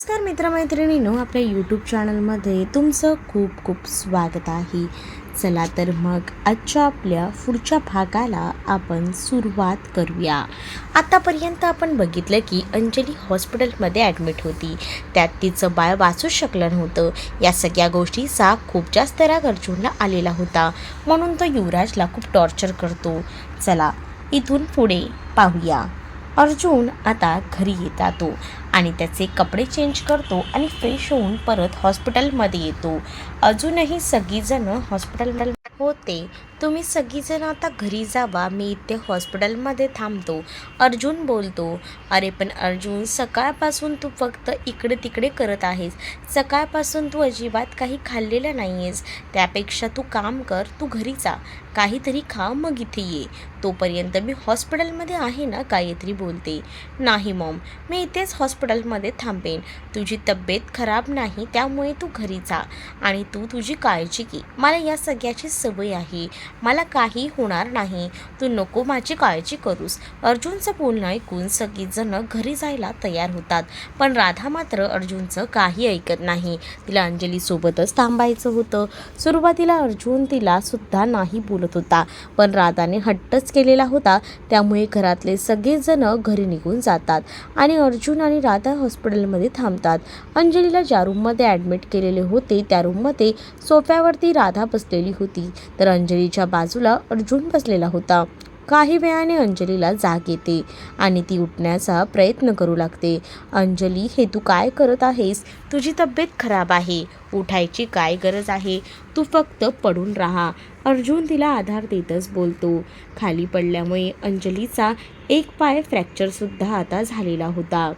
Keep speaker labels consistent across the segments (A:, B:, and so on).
A: नमस्कार मित्रमैत्रिणींनो आपल्या यूट्यूब चॅनलमध्ये तुमचं खूप खूप स्वागत आहे. चला तर मग आजच्या आपल्या पुढच्या भागाला आपण सुरुवात करूया. आतापर्यंत आपण बघितलं की अंजली हॉस्पिटलमध्ये ॲडमिट होती. त्यात तिचं बाळ वाचू शकलं नव्हतं. या सगळ्या गोष्टीचा खूप जास्त राग अर्जुनला आलेला होता. म्हणून तो युवराजला खूप टॉर्चर करतो. चला इथून पुढे पाहूया. अर्जुन आता घरी येता तो आणि त्याचे कपडे चेंज करतो आणि फ्रेश होऊन परत हॉस्पिटलमध्ये येतो. अजूनही सगळीजणं हॉस्पिटलमध्ये होते. तुम्ही सगळीजण आता घरी जावा. मी इथे हॉस्पिटलमध्ये थांबतो. अर्जुन बोलतो अरे पण अर्जुन सकाळपासून तू फक्त इकडे तिकडे करत आहेस. सकाळपासून तू अजिबात काही खाल्लेलं नाही आहेस त्यापेक्षा तू काम कर तू घरी जा. काहीतरी खा मग इथे ये. तोपर्यंत मी हॉस्पिटलमध्ये आहे ना? गायत्री बोलते. नाही मॉम मी इथेच हॉस्पिटलमध्ये थांबेन. तुझी तब्येत खराब नाही त्यामुळे तू घरी जा आणि तू तुझी काळजी घे. मला या सगळ्याची सवय आहे. मला काही होणार नाही. तू नको माझी काळजी करूस. अर्जुनचं बोलणं ऐकून सगळीजणं घरी जायला तयार होतात. पण राधा मात्र अर्जुनचं काही ऐकत नाही. तिला अंजलीसोबतच थांबायचं होतं. सुरुवातीला अर्जुन तिला सुद्धा नाही बोलत होता. पण राधाने हट्टच केलेला होता. त्यामुळे घरातले सगळेजणं घरी निघून जातात आणि अर्जुन आणि राधा हॉस्पिटलमध्ये थांबतात. अंजलीला ज्या रूममध्ये ॲडमिट केलेले होते त्या रूममध्ये सोफ्यावरती राधा बसलेली होती. तर अंजलीच्या बाजूला अर्जुन बसलेला होता. काही वेळाने अंजलीला जाग येते आणि ती उठण्याचा प्रयत्न करू लागते. अंजली हे तू काय करत आहेस? तुझी तब्येत खराब आहे. उठायची काय गरज आहे? तू फक्त पडून राहा. अर्जुन तिला आधार देतच बोलतो. खाली पडल्यामुळे अंजलीचा एक पाय फ्रॅक्चरसुद्धा आता झालेला होता.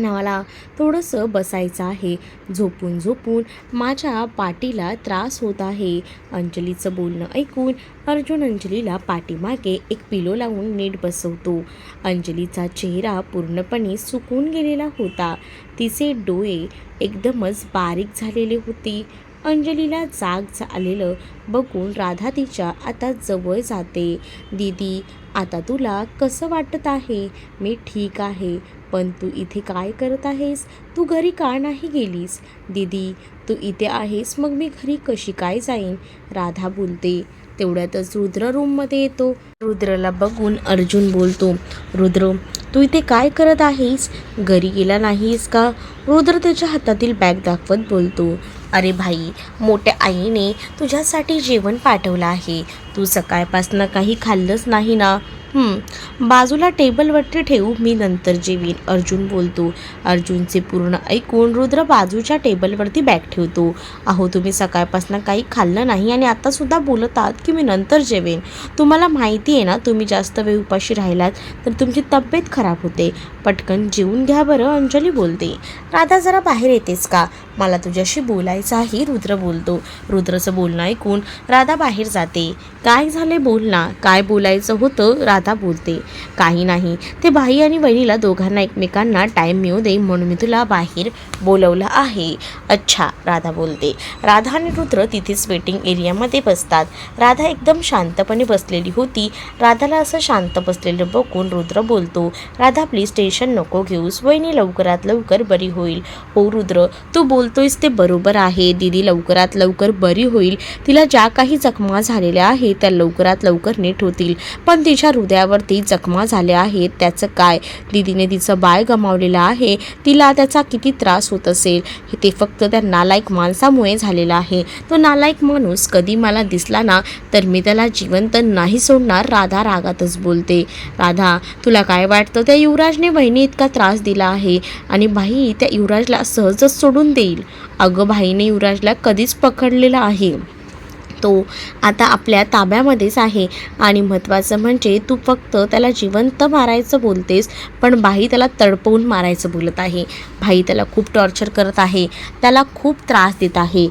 A: मला थोडंसं बसायचं आहे. झोपून झोपून माझ्या पाठीला त्रास होत आहे. अंजलीचं बोलणं ऐकून अर्जुन अंजलीला पाठीमागे एक पिलो लावून नीट बसवतो. अंजलीचा चेहरा पूर्णपणे सुकून गेलेला होता. तिचे डोळे एकदमच बारीक झालेले होते. अंजलीला जाग आलेलं बघून राधा तिच्या आता जवळ जाते. दीदी आता तुला कसं वाटत आहे? मी ठीक आहे. पण तू इथे काय करत आहेस? तू घरी का नाही गेलीस? दीदी तू इथे आहेस मग मी घरी कशी काय जाईन? राधा बोलते. तेवढ्यातच रुद्र रूममध्ये येतो. रुद्रला बघून अर्जुन बोलतो रुद्र तू इथे काय करत आहेस? घरी गेला नाहीस का? रुद्र त्याच्या हातातील बॅग दाखवत बोलतो अरे भाई मोठ्या आईने तुझ्यासाठी जेवण पाठवलं आहे. तू सकाळपासनं काही खाल्लंच नाही ना? बाजूला टेबलवरती ठेवू मी नंतर जेवीन. अर्जुन बोलतो अर्जुनचे पूर्ण ऐकून रुद्र बाजूच्या टेबलवरती बॅग ठेवतो. अहो तुम्ही सकाळपासून काही खाल्लं नाही आणि आत्तासुद्धा बोलत आहात की मी नंतर जेवेन. तुम्हाला माहिती आहे ना तुम्ही जास्त वेळ उपाशी राहिलात तर तुमची तब्येत खराब होते. पटकन जेवून घ्या बरं अंजली बोलते. राधा जरा बाहेर येतेस का? मला तुझ्याशी बोलायचं आहे रुद्र बोलतो. रुद्रचं बोलणं ऐकून राधा बाहेर जाते. काय झाले बोल ना काय बोलायचं होतं? राधा बोलते. काही नाही. ते भाई आणि बहिणीला दोघांना एकमेकांना टाईम मिळू दे म्हणून मी तुला बाहेर बोलवलं आहे. अच्छा राधा बोलते. राधा आणि रुद्र तिथेच वेटिंग एरियामध्ये बसतात. राधा एकदम शांतपणे बसलेली होती. राधाला असं शांत बसलेलं बघून रुद्र बोलतो राधा प्लीज टेन्शन नको घेऊस वहिनी लवकरात लवकर बरी होईल. हो रुद्र तू बोलतोयस ते बरोबर आहे. दीदी लवकरात लवकर बरी होईल. तिला ज्या काही जखमा झालेल्या आहेत त्या लवकरात लवकर नीट होतील. पण तिच्या हृदयावरती जखमा झाल्या आहेत त्याचं काय? दीदीने तिचं बाळ गमावलेलं आहे. तिला त्याचा किती त्रास होत असेल? हे ते फक्त त्या नालायक माणसामुळे झालेला आहे. तो नालायक माणूस कधी मला दिसला ना तर मी त्याला जिवंत नाही सोडणार राधा रागातच बोलते. राधा तुला काय वाटतं? त्या युवराजने बहिणी इतका त्रास दिला आहे आणि बाई त्या युवराजला सहजच सोडून देईल. अगं भाईने युवराजला कधीच पकडलेला आहे. तो आता आपल्या ताब्यामध्येच आहे आणि महत्त्वाचं म्हणजे तू फक्त त्याला जिवंत मारायचं बोलतेस पण भाई त्याला तडपवून मारायचं बोलत आहे. भाई त्याला खूप टॉर्चर करत आहे. त्याला खूप त्रास देत आहे.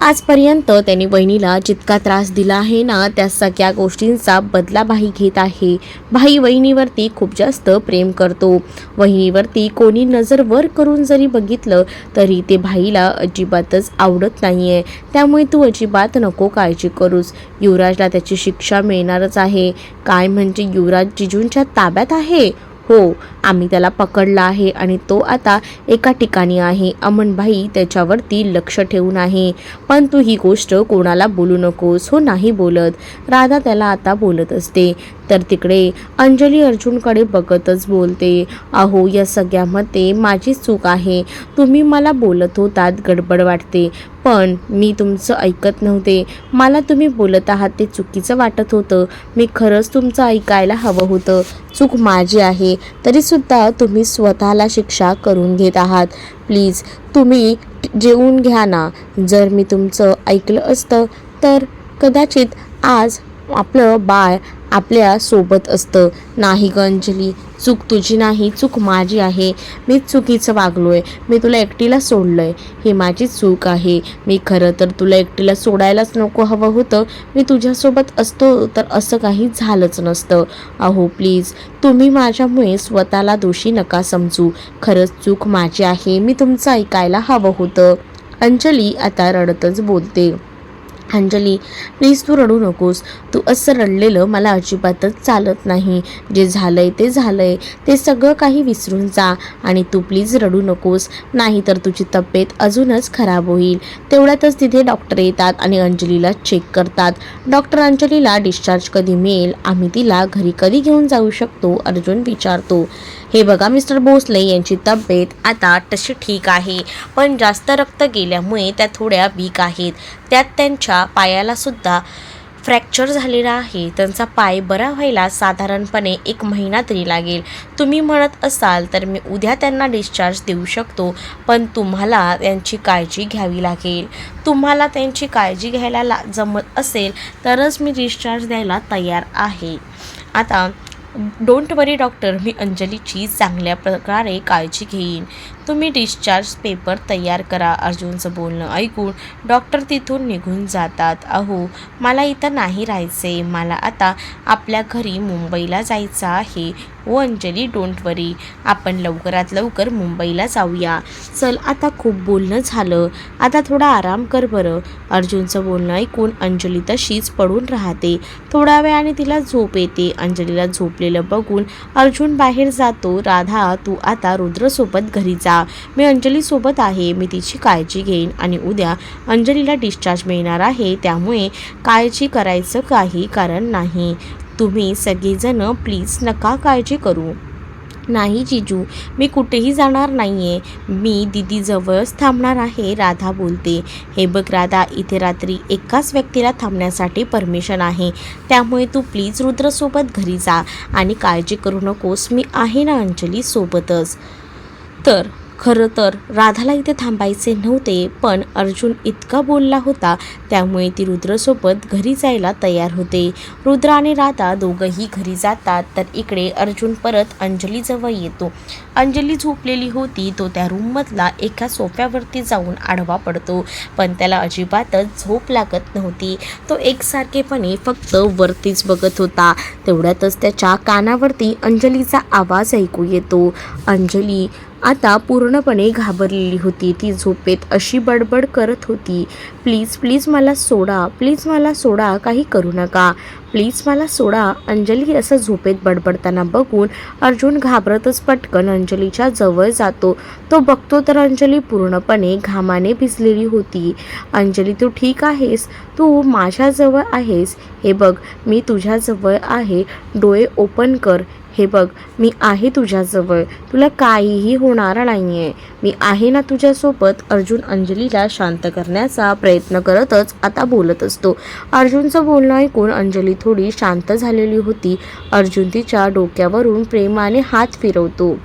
A: आजपर्यंत त्यांनी वहिनीला जितका त्रास दिला आहे ना त्या सगळ्या गोष्टींचा बदला भाई घेत आहे. भाई वहिनीवरती खूप जास्त प्रेम करतो. वहिनीवरती कोणी नजर वर करून जरी बघितलं तरी ते भाईला अजिबातच आवडत नाही आहे त्यामुळे तू अजिबात नको काळजी करूस. युवराजला त्याची शिक्षा मिळणारच आहे. काय म्हणजे युवराज जिजूंच्या ताब्यात आहे? हो आम्ही त्याला पकडला आहे आणि तो आता एका ठिकाणी आहे. अमनभाई त्याच्यावरती लक्ष ठेवून आहे. पण तू ही गोष्ट कोणाला बोलू नकोस हो नाही बोलत. राधा त्याला आता बोलत असते. तर तिकडे अंजली अर्जुनकडे बघतच बोलते अहो या सगळ्यामध्ये माझी चूक आहे. तुम्ही मला बोलत होतात गडबड वाटते. पण मी तुमचं ऐकत नव्हते. मला तुम्ही बोलत आहात ते चुकीचं वाटत होतं. मी खरंच तुमचं ऐकायला हवं होतं. चूक माझी आहे. तरीसुद्धा तुम्ही स्वतःला शिक्षा करून घेत आहात. प्लीज तुम्ही जेवून घ्या ना. जर मी तुमचं ऐकलं असतं तर कदाचित आज आपलं बाळ आपल्यासोबत असतं. नाही गंजली अंजली चूक तुझी नाही चूक माझी आहे. मी चुकीचं वागलो आहे मी तुला एकटीला सोडलं आहे ही माझी चूक आहे. मी खरं तर तुला एकटीला सोडायलाच नको हवं होतं. मी तुझ्यासोबत असतो तर असं काही झालंच नसतं. अहो प्लीज तुम्ही माझ्यामुळे स्वतःला दोषी नका समजू. खरंच चूक माझी आहे. मी तुमचं ऐकायला हवं होतं. अंजली आता रडतच बोलते. अंजली प्लीज तू रडू नकोस. तू असं रडलेलं मला अजिबातच चालत नाही. जे झालंय ते झालंय. ते सगळं काही विसरून जा आणि तू प्लीज रडू नकोस. नाही तर तुझी तब्येत अजूनच खराब होईल. तेवढ्यातच तिथे डॉक्टर येतात आणि अंजलीला चेक करतात. डॉक्टर अंजलीला डिस्चार्ज कधी मिळेल आम्ही तिला घरी कधी घेऊन जाऊ शकतो? अर्जुन विचारतो. हे बघा मिस्टर भोसले यांची तब्येत आता तशी ठीक आहे. पण जास्त रक्त गेल्यामुळे त्या थोड्या वीक आहेत. त्यात त्यांच्या पायालासुद्धा फ्रॅक्चर झालेला आहे. त्यांचा पाय बरा व्हायला साधारणपणे एक महिना तरी लागेल. तुम्ही म्हणत असाल तर मी उद्या त्यांना डिस्चार्ज देऊ शकतो पण तुम्हाला त्यांची काळजी घ्यावी लागेल. तुम्हाला त्यांची काळजी घ्यायला ला जमत असेल तरच मी डिस्चार्ज द्यायला तयार आहे. आता डोंट वरी डॉक्टर मी अंजलीची चांगल्या प्रकारे काळजी घेईन. तुम्ही डिस्चार्ज पेपर तयार करा अर्जुनचं बोलणं ऐकून. डॉक्टर तिथून निघून जातात. अहो मला इथं नाही राहायचे मला आता आपल्या घरी मुंबईला जायचं आहे. ओ अंजली डोंट वरी आपण लवकरात लवकर मुंबईला जाऊया. चल आता खूप बोलणं झालं. आता थोडा आराम कर बरं. अर्जुनचं बोलणं ऐकून अंजली तशीच पडून राहते. थोड्या वेळाने तिला झोप येते. अंजलीला झोपलेलं बघून अर्जुन बाहेर जातो. राधा तू आता रुद्रसोबत घरी जा. मी अंजलीसोबत आहे. मी तिची काळजी घेईन आणि उद्या अंजलीला डिस्चार्ज मिळणार आहे. त्यामुळे काळजी करायचं काही कारण नाही. तुम्ही सगळेजण प्लीज नका काळजी करू. नाही जिजू मी कुठेही जाणार नाही आहे मी दिदीजवळच थांबणार आहे राधा बोलते. हे बघ राधा इथे रात्री एकाच व्यक्तीला थांबण्यासाठी परमिशन आहे. त्यामुळे तू प्लीज रुद्रसोबत घरी जा आणि काळजी करू नकोस. मी आहे ना अंजली सोबतच तर खरं तर राधाला इथे थांबायचे नव्हते पण अर्जुन इतका बोलला होता त्यामुळे ती रुद्रसोबत घरी जायला तयार होते. रुद्र आणि राधा दोघंही घरी जातात तर इकडे अर्जुन परत अंजलीजवळ येतो. अंजली झोपलेली होती तो त्या रूममधला एका सोफ्यावरती जाऊन आडवा पडतो पण त्याला अजिबातच झोप लागत नव्हती. तो एकसारखेपणे फक्त वरतीच बघत होता. तेवढ्यातच त्याच्या कानावरती अंजलीचा आवाज ऐकू येतो. अंजली आता पूर्णपणे घाबरलेली होती. ती झोपेत अशी बडबड करत होती. प्लीज प्लीज मला सोडा. प्लीज मला सोडा. काही करू नका. प्लीज मला सोडा. अंजली असं झोपेत बडबडताना बघून अर्जुन घाबरतच पटकन अंजलीच्या जवळ जातो. तो बघतो तर अंजली पूर्णपणे घामाने भिजलेली होती. अंजली तू ठीक आहेस? तू माझ्याजवळ आहेस? हे बघ मी तुझ्याजवळ आहे. डोळे ओपन कर. हे बघ मी आहे तुझ्याजवळ. तुला काहीही होणार नाही आहे मी आहे ना तुझ्यासोबत. अर्जुन अंजलीला शांत करण्याचा प्रयत्न करतच आता बोलत असतो. अर्जुनचं बोलणं ऐकून अंजली थोडी शांत झालेली होती. अर्जुन तिच्या डोक्यावरून प्रेमाने हात फिरवतो.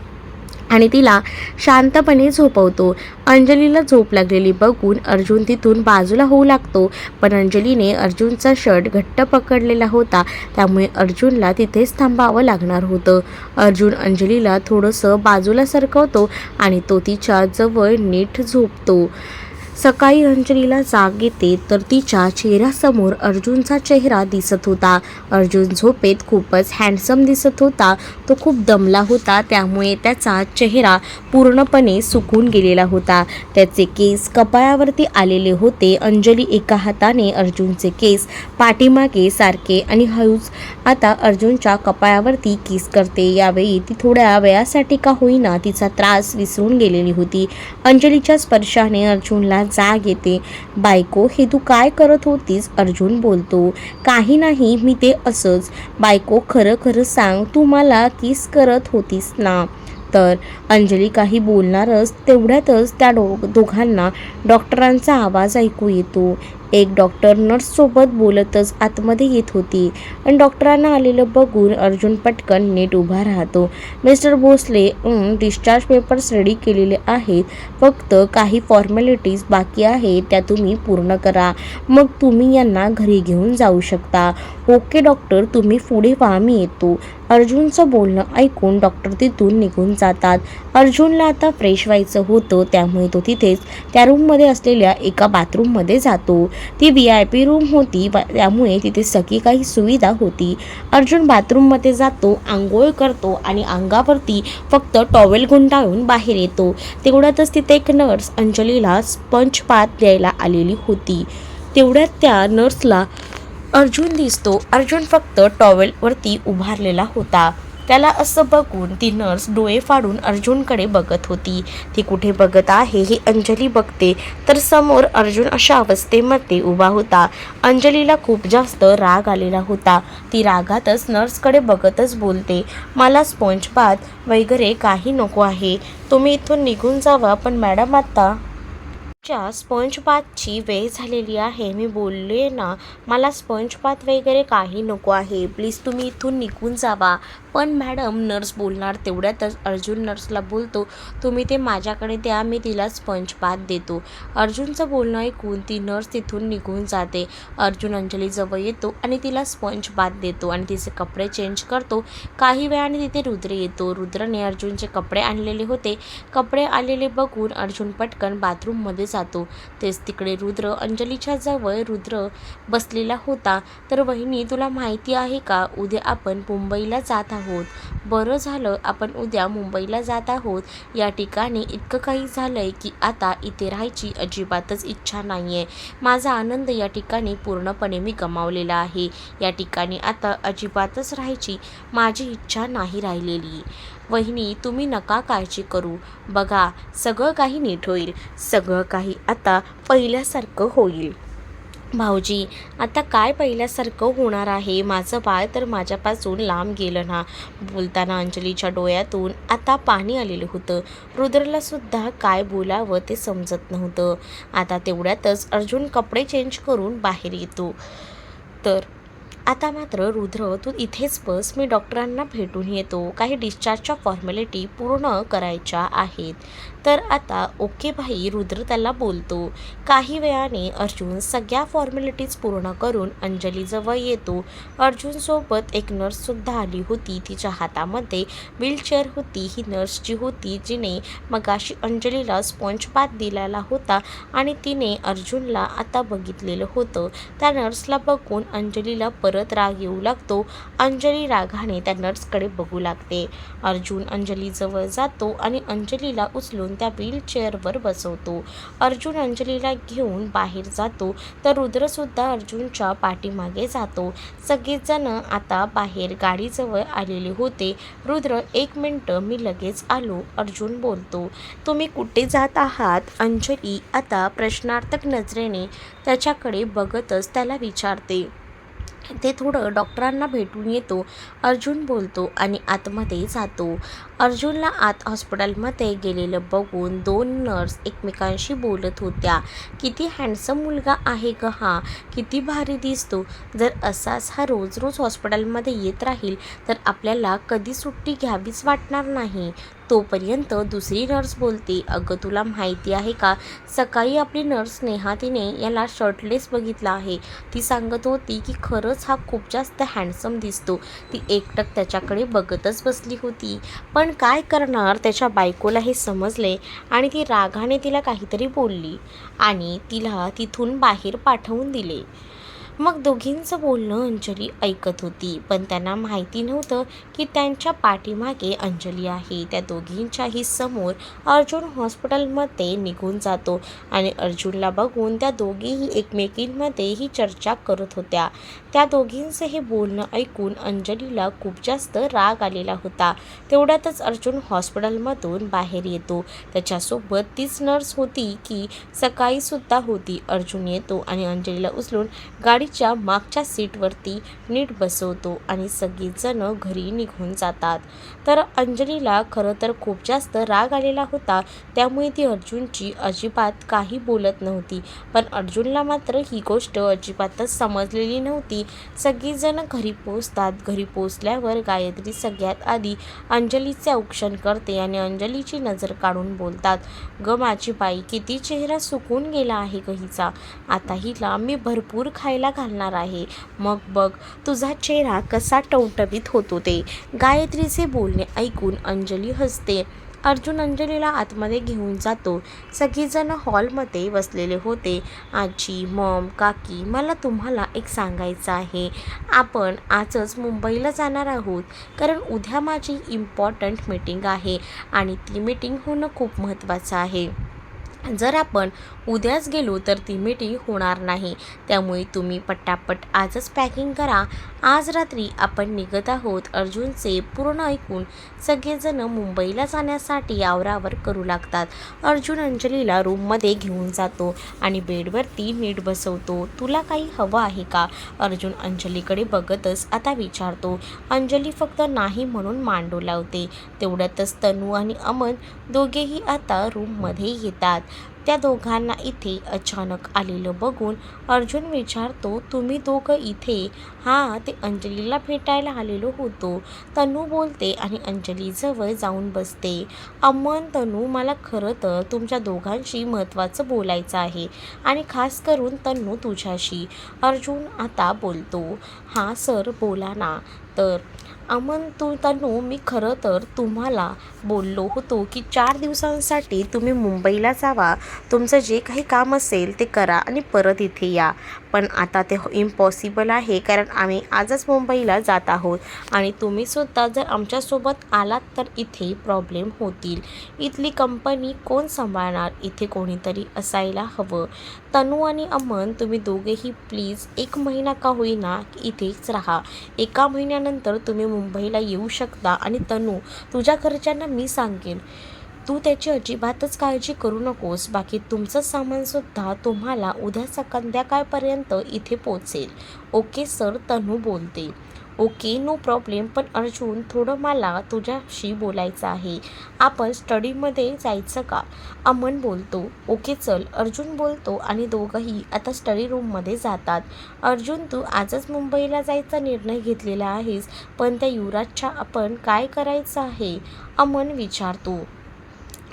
A: आणि तिला शांतपणे झोपवतो. अंजलीला झोप लागलेली बघून अर्जुन तिथून बाजूला होऊ लागतो. पण अंजलीने अर्जुनचा शर्ट घट्ट पकडलेला होता. त्यामुळे अर्जुनला तिथेच थांबावं लागणार होतं. अर्जुन अंजलीला थोडंसं बाजूला सरकवतो आणि तो तिच्या जवळ नीट झोपतो. सकाळी अंजलीला जाग येते तर तिच्या चेहऱ्यासमोर अर्जुनचा चेहरा दिसत होता. अर्जुन झोपेत खूपच हँडसम दिसत होता. तो खूप दमला होता त्यामुळे त्याचा चेहरा पूर्णपणे सुकून गेलेला होता. त्याचे केस कपाळावरती आलेले होते. अंजली एका हाताने अर्जुनचे केस पाठीमागे सारखे आणि हळूच आता अर्जुनच्या कपाळावरती किस करते. यावेळी ती थोड्या वेळासाठी का होईना तिचा त्रास विसरून गेलेली होती. अंजलीच्या स्पर्शाने अर्जुनला जाग येते. बायको हे तू काय करत होतीस? अर्जुन बोलतो. काही नाही मी ते असंच. बायको खरं खरं सांग तू मला किस करत होतीस ना? तर अंजली काही बोलणारच तेवढ्यातच त्या डो दोघांना डॉक्टरांचा आवाज ऐकू येतो. एक डॉक्टर नर्ससोबत बोलतच आतमध्ये येत होती. आणि डॉक्टरांना आलेलं बघून अर्जुन पटकन नीट उभा राहतो. Mister Bhosale discharge papers ready केलेले आहेत. फक्त काही फॉर्मॅलिटीज बाकी आहेत त्या तुम्ही पूर्ण करा. मग तुम्ही यांना घरी घेऊन जाऊ शकता. ओके डॉक्टर तुम्ही पुढे व्हा मी येतो. अर्जुनचं बोलणं ऐकून डॉक्टर तिथून निघून जातात. अर्जुनला आता फ्रेश व्हायचं होतं त्यामुळे तो तिथेच त्या रूममध्ये असलेल्या एका बाथरूममध्ये जातो. ती व्ही आय पी रूम होती त्यामुळे तिथे सगळी काही सुविधा होती. अर्जुन बाथरूममध्ये जातो आंघोळ करतो आणि अंगावरती फक्त टॉवेल गुंडाळून बाहेर येतो. तेवढ्यातच तिथे एक नर्स अंजलीला स्पंज पात द्यायला आलेली होती. तेवढ्यात त्या नर्सला अर्जुन दिसतो. अर्जुन फक्त टॉवेलवरती उभारलेला होता. त्याला असं बघून ती नर्स डोळे फाडून अर्जुनकडे बघत होती. ती कुठे बघत आहे हे अंजली बघते. तर समोर अर्जुन अशा अवस्थेमध्ये उभा होता. अंजलीला खूप जास्त राग आलेला होता. ती रागातच नर्सकडे बघतच बोलते. मला स्पॉन्ज बात वगैरे काही नको आहे. तुम्ही इथून निघून जावा पण मॅडम आता च्या स्पंजपातची वेळ झालेली आहे. मी बोलले ना मला स्पंजपात वगैरे काही नको आहे. प्लीज तुम्ही इथून निघून जावा. पण मॅडम नर्स बोलणार तेवढ्यातच. अर्जुन नर्सला बोलतो तुम्ही ते माझ्याकडे द्या मी तिला स्पंजपात देतो. अर्जुनचं बोलणं ऐकून ती नर्स तिथून निघून जाते. अर्जुन अंजलीजवळ येतो आणि तिला स्पंजपात देतो आणि तिचे कपडे चेंज करतो. काही वेळाने तिथे रुद्र येतो. रुद्रने अर्जुनचे कपडे आणलेले होते. कपडे आलेले बघून अर्जुन पटकन बाथरूममध्ये जातो. तेच तिकडे रुद्र अंजलीच्या जवळ रुद्र बसलेला होता. तर वहिनी तुला माहिती आहे का उद्या आपण मुंबईला जात आहोत. बरं झालं आपण उद्या मुंबईला जात आहोत. या ठिकाणी इतकं काही झालं आहे की आता इथे राहायची अजिबातच इच्छा नाही आहे माझा आनंद या ठिकाणी पूर्णपणे मी गमावलेला आहे. या ठिकाणी आता अजिबातच राहायची माझी इच्छा नाही राहिलेली. वहिनी तुम्ही नका काळजी करू. बघा सगळं काही नीट होईल. सगळं काही आता पहिल्यासारखं होईल. भाऊजी आता काय पहिल्यासारखं होणार आहे? माझं बाळ तर माझ्यापासून लांब गेलं ना. बोलताना अंजलीच्या डोळ्यातून आता पाणी आलेलं होतं. रुद्रलासुद्धा काय बोलावं ते समजत नव्हतं. आता तेवढ्यातच अर्जुन कपडे चेंज करून बाहेर येतो. तर आता मात्र रुद्र तू इथेच बस मी डॉक्टरांना भेटून येतो. काही डिस्चार्जच्या फॉर्मॅलिटी पूर्ण करायच्या आहेत. तर आता ओके भाई रुद्र त्याला बोलतो. काही वेळाने अर्जुन सगळ्या फॉर्मॅलिटीज पूर्ण करून अंजलीजवळ येतो. अर्जुनसोबत एक नर्ससुद्धा आली होती. तिच्या हातामध्ये व्हीलचेअर होती. ही नर्स जी होती जिने मगाशी अंजलीला स्पॉन्ज पात दिलेला होता आणि तिने अर्जुनला आता बघितलेलं होतं. त्या नर्सला बघून अंजलीला परत राग येऊ लागतो. अंजली रागाने त्या नर्सकडे बघू लागते. अर्जुन अंजलीजवळ जातो आणि अंजलीला उचलून त्या व्हीलचेअरवर बसवतो. अर्जुन अंजलीला घेऊन बाहेर जातो. तर रुद्रसुद्धा अर्जुनच्या पाठीमागे जातो. सगळेजण आता बाहेर गाडीजवळ आलेले होते. रुद्र एक मिनटं मी लगेच आलो अर्जुन बोलतो. तुम्ही कुठे जात आहात? अंजली आता प्रश्नार्थक नजरेने त्याच्याकडे बघतच त्याला विचारते. ते थोडं डॉक्टरांना भेटून येतो अर्जुन बोलतो आणि आतमध्ये जातो. अर्जुनला आत हॉस्पिटलमध्ये गेलेलं बघून दोन नर्स एकमेकांशी बोलत होत्या किती हँडसम मुलगा आहे ग हा किती भारी दिसतो. जर असाच हा रोज रोज हॉस्पिटलमध्ये येत राहील तर आपल्याला कधी सुट्टी घ्यावीच वाटणार नाही. तोपर्यंत दुसरी नर्स बोलते अगं तुला माहिती आहे का? सकाळी आपली नर्स नेहा तिने याला शर्टलेस बघितला आहे. ती सांगत होती की खरंच हा खूप जास्त हँडसम दिसतो. ती एकटक त्याच्याकडे बघतच बसली होती. पण काय करणार? त्याच्या बायकोला हे समजले आणि ती रागाने तिला काहीतरी बोलली आणि तिला तिथून बाहेर पाठवून दिले. मग दोघींचं बोलणं अंजली ऐकत होती पण त्यांना माहिती नव्हतं की त्यांच्या पाठीमागे अंजली आहे. त्या दोघींच्याही समोर अर्जुन हॉस्पिटलमध्ये निघून जातो आणि अर्जुनला बघून त्या दोघीही एकमेकींमध्ये ही चर्चा करत होत्या. त्या दोघींचं हे बोलणं ऐकून अंजलीला खूप जास्त राग आलेला होता. तेवढ्यातच अर्जुन हॉस्पिटलमधून बाहेर येतो. त्याच्यासोबत तीच नर्स होती की सकाळीसुद्धा होती. अर्जुन येतो आणि अंजलीला उचलून गाडी गाडीच्या मागच्या सीटवरती नीट बसवतो आणि सगळीजणं घरी निघून जातात. तर अंजलीला खरं तर खूप जास्त राग आलेला होता त्यामुळे ती अर्जुनची अजिबात काही बोलत नव्हती. पण अर्जुनला मात्र ही गोष्ट अजिबातच समजलेली नव्हती. सगळीजणं घरी पोचतात घरी पोचल्यावर गायत्री सगळ्यात आधी अंजलीचे औक्षण करते आणि अंजलीची नजर काढून बोलतात ग माझी बाई किती चेहरा सुकून गेला आहे ग हिचा. आता हिला मी भरपूर खायला घालणार आहे. मग बघ तुझा चेहरा कसा टवटवीत होतो ते. गायत्रीचे बोलणे ऐकून अंजली हसते. अर्जुन अंजलीला आतमध्ये घेऊन जातो. सगळीजण हॉलमध्ये बसलेले होते. आजी मॉम काकी मला तुम्हाला एक सांगायचं आहे. आपण आजच मुंबईला जाणार आहोत. कारण उद्या माझी इम्पॉर्टंट मीटिंग आहे आणि ती मीटिंग होणं खूप महत्त्वाचं आहे. जर आपण उद्याच गेलो तर ती मीटिंग होणार नाही. त्यामुळे तुम्ही पटापट आजच पॅकिंग करा. आज रात्री आपण निघत आहोत अर्जुनचे पूर्ण ऐकून सगळेजण मुंबईला जाण्यासाठी आवरावर करू लागतात. अर्जुन अंजलीला रूममध्ये घेऊन जातो आणि बेडवरती नीट बसवतो. तुला काही हवं आहे का? अर्जुन अंजलीकडे बघतच आता विचारतो. अंजली फक्त नाही म्हणून मांडू लावते. तेवढ्यातच तनू आणि अमन दोघेही आता रूममध्ये येतात. त्या दोघांना इथे अचानक आलेलं बघून अर्जुन विचारतो तुम्ही दोघं इथे? हां ते अंजलीला भेटायला आलेलो होतो. तनू बोलते आणि अंजलीजवळ जाऊन बसते. अमन तनू मला खरं तर तुमच्या दोघांशी महत्त्वाचं बोलायचं आहे आणि खास करून तनू तुझ्याशी. अर्जुन आता बोलतो हां सर बोला ना. तर अमन तू तनू मी खरं तर तुम्हाला बोललो होतो की चार दिवसांसाठी तुम्ही मुंबईला जावा. तुमचं जे काही काम असेल ते करा आणि परत इथे या. पण आता ते इम्पॉसिबल आहे कारण आम्ही आजच मुंबईला जात आहोत. आणि तुम्हीसुद्धा जर आमच्यासोबत आलात तर इथे प्रॉब्लेम होतील. इथली कंपनी कोण सांभाळणार? इथे कोणीतरी असायला हवं. तनू आणि अमन तुम्ही दोघेही प्लीज एक महिना का होईना इथेच राहा. एका महिन्यानंतर तुम्ही मुंबईला येऊ शकता आणि तनू तुझ्या घरच्यांना मी सांगेन. तू त्याची अजिबातच काळजी करू नकोस. बाकी तुमचं सामानसुद्धा तुम्हाला उद्या संध्याकाळपर्यंत इथे पोचेल. ओके सर तनू बोलते. ओके नो प्रॉब्लेम पण अर्जुन थोडं मला तुझ्याशी बोलायचं आहे. आपण स्टडीमध्ये जायचं का? अमन बोलतो ओके चल. अर्जुन बोलतो आणि दोघंही आता स्टडी रूममध्ये जातात. अर्जुन तू आजच मुंबईला जायचा निर्णय घेतलेला आहेस पण त्या युवराजच्या आपण काय करायचं आहे? अमन विचारतो.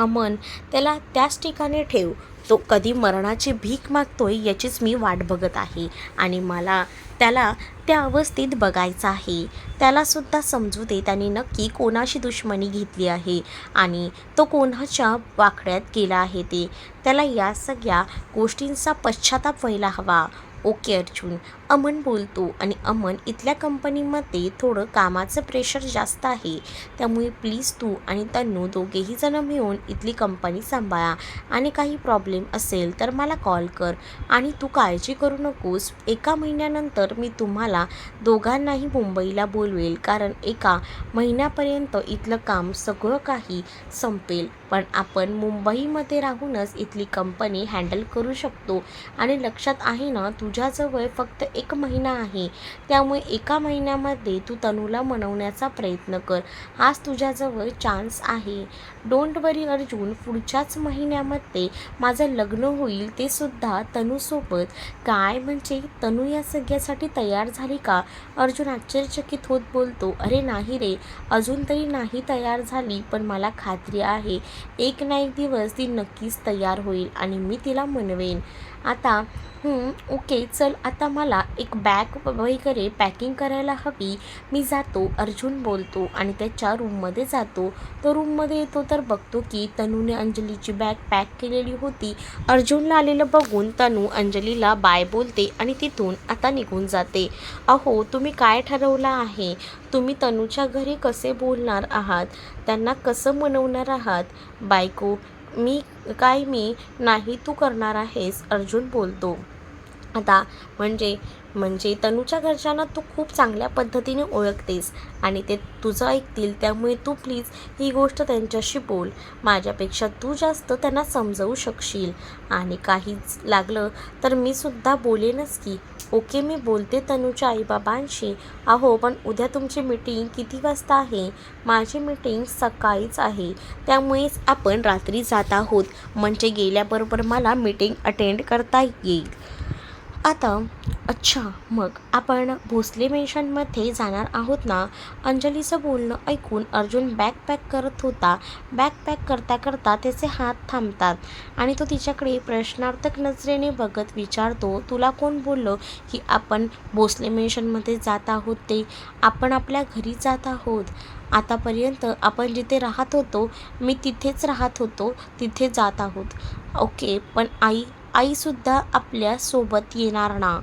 A: अमन त्याला त्याच ठिकाणी ठेव. तो कधी मरणाची भीक मागतोय याचीच मी वाट बघत आहे. आणि मला त्याला त्या अवस्थेत बघायचं आहे. त्यालासुद्धा समजू दे त्याने नक्की कोणाशी दुश्मनी घेतली आहे आणि तो कोणाच्या वाकड्यात गेला आहे ते. त्याला या सगळ्या गोष्टींचा पश्चाताप व्हायला हवा. ओके अर्जुन. अमन बोलतो आणि अमन इथल्या कंपनीमध्ये थोडं कामाचं प्रेशर जास्त आहे. त्यामुळे प्लीज तू आणि तन्नू दोघेही जण मिळून इथली कंपनी सांभाळा. आणि काही प्रॉब्लेम असेल तर मला कॉल कर. आणि तू काळजी करू नकोस. एका महिन्यानंतर मी तुम्हाला दोघांनाही मुंबईला बोलवेल. कारण एका महिन्यापर्यंत इथलं काम सगळं काही संपेल. पण आपण मुंबईमध्ये राहूनच इथली कंपनी हँडल करू शकतो. आणि लक्षात आहे ना तुझ्याजवळ फक्त एक महिना आहे. त्यामुळे एका महिन्यामध्ये तू तनूला मनवण्याचा प्रयत्न कर. हाच तुझ्याजवळ चान्स आहे. डोंट वरी अर्जुन पुढच्याच महिन्यामध्ये माझं लग्न होईल ते सुद्धा तनूसोबत. काय म्हणजे तनू या सगळ्यासाठी तयार झाली का? अर्जुन आश्चर्यचकित होत बोलतो. अरे नाही रे अजून तरी नाही तयार झाली पण मला खात्री आहे. एक ना एक दिवस ती नक्कीच तयार होईल आणि मी तिला म्हणवेन आता ओके चल आता मला एक बॅग वगैरे पॅकिंग करायला हवी. मी जातो अर्जुन बोलतो आणि त्याच्या रूममध्ये जातो. तो रूममध्ये येतो तर बघतो की तनूने अंजलीची बॅग पॅक केलेली होती. अर्जुनला आलेलं बघून तनू अंजलीला बाय बोलते आणि तिथून आता निघून जाते. अहो तुम्ही काय ठरवलं आहे? तुम्ही तनूच्या घरी कसे बोलणार आहात? त्यांना कसं मनवणार आहात? बायको मी काय मी नाही तू करणार आहेस अर्जुन बोलतो. आता म्हणजे म्हणजे तनूच्या घरच्यांना तू खूप चांगल्या पद्धतीने ओळखतेस आणि ते तुझं ऐकतील त्यामुळे तू प्लीज ही गोष्ट त्यांच्याशी बोल. माझ्यापेक्षा तू जास्त त्यांना समजवू शकशील. आणि काहीच लागलं तर मी सुद्धा बोलेनच की ओके मी बोलते तनूच्या आईबाबांशी. अहो पण उद्या तुमची मीटिंग किती वाजता आहे? माझी मीटिंग सकाळीच आहे. त्यामुळेच आपण रात्री जात आहोत. म्हणजे गेल्याबरोबर मला मीटिंग अटेंड करता येईल. आता अच्छा मग आपण भोसले मेन्शनमध्ये जाणार आहोत ना? अंजलीचं बोलणं ऐकून अर्जुन बॅग पॅक करत होता. बॅग पॅक करता करता त्याचे हात थांबतात आणि तो तिच्याकडे प्रश्नार्थक नजरेने बघत विचारतो तुला कोण बोललं की आपण भोसले मेन्शनमध्ये जात आहोत ते? आपण आपल्या घरी जात आहोत. आतापर्यंत आपण जिथे राहत होतो मी तिथेच राहत होतो तिथे जात आहोत. ओके पण आई आईसुद्धा आपल्यासोबत येणार ना.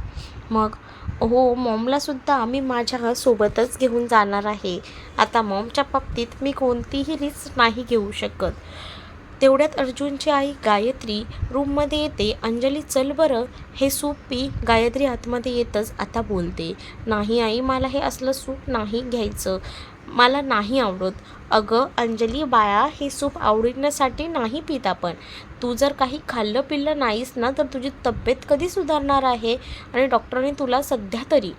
A: मग हो मॉमलासुद्धा मी माझ्या सोबतच घेऊन जाणार आहे. आता मॉमच्या बाबतीत मी कोणतीही रिस्क नाही घेऊ शकत. तेवढ्यात अर्जुनची आई गायत्री रूममध्ये येते. अंजली चल बरं. हे सूप पी. गायत्री आतमध्ये येतच. आता बोलते. नाही आई मला हे असलं सूप नाही घ्यायचं. मला नाही आवडत. अगं अंजली बाया हे सूप आवडण्यासाठी नाही पित आपण. तू जर काही खाल्लं पिल्लं नाहीस ना तर तुझी तब्येत कधी सुधारणार आहे? आणि डॉक्टरांनी तुला सध्या तरी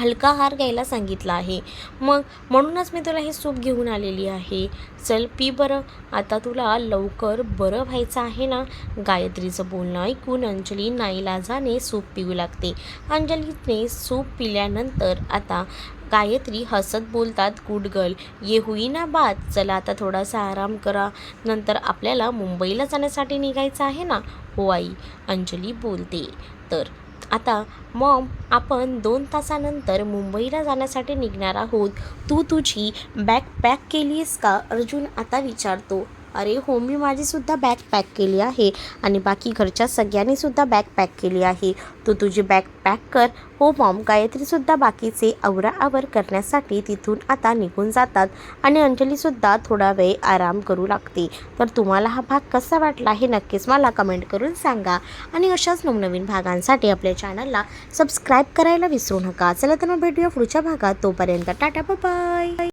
A: हलका आहार घ्यायला सांगितला आहे. मग म्हणूनच मी तुला हे सूप घेऊन आलेली आहे. चल पी बरं. आता तुला लवकर बरं व्हायचं आहे ना? गायत्रीचं बोलणं ऐकून अंजली नाईलाजाने सूप पिऊ लागते. अंजलीने सूप पिल्यानंतर आता गायत्री हसत बोलतात गुड गर्ल ये हुई ना बात. चला आता थोडासा आराम करा. नंतर आपल्याला मुंबईला जाण्यासाठी निघायचं आहे ना? हो आई अंजली बोलते. तर आता मॉम आपण दोन तासानंतर मुंबईला जाण्यासाठी निघणार आहोत. तू तुझी बॅग पॅक केली आहेस का? अर्जुन आता विचारतो. अरे हो मी माझीसुद्धा बॅग पॅक केली आहे आणि बाकी घरच्या सगळ्यांनीसुद्धा बॅग पॅक केली आहे. तू तुझी बॅग पॅक कर. हो मॉम गायत्रीसुद्धा बाकीचे आवराआवर करण्यासाठी तिथून आता निघून जातात आणि अंजलीसुद्धा थोडा वेळ आराम करू लागते. तर तुम्हाला हा भाग कसा वाटला हे नक्कीच मला कमेंट करून सांगा. आणि अशाच नवनवीन भागांसाठी आपल्या चॅनलला सबस्क्राईब करायला विसरू नका. चला तर मग भेटूया पुढच्या भागात. तोपर्यंत टाटा बाय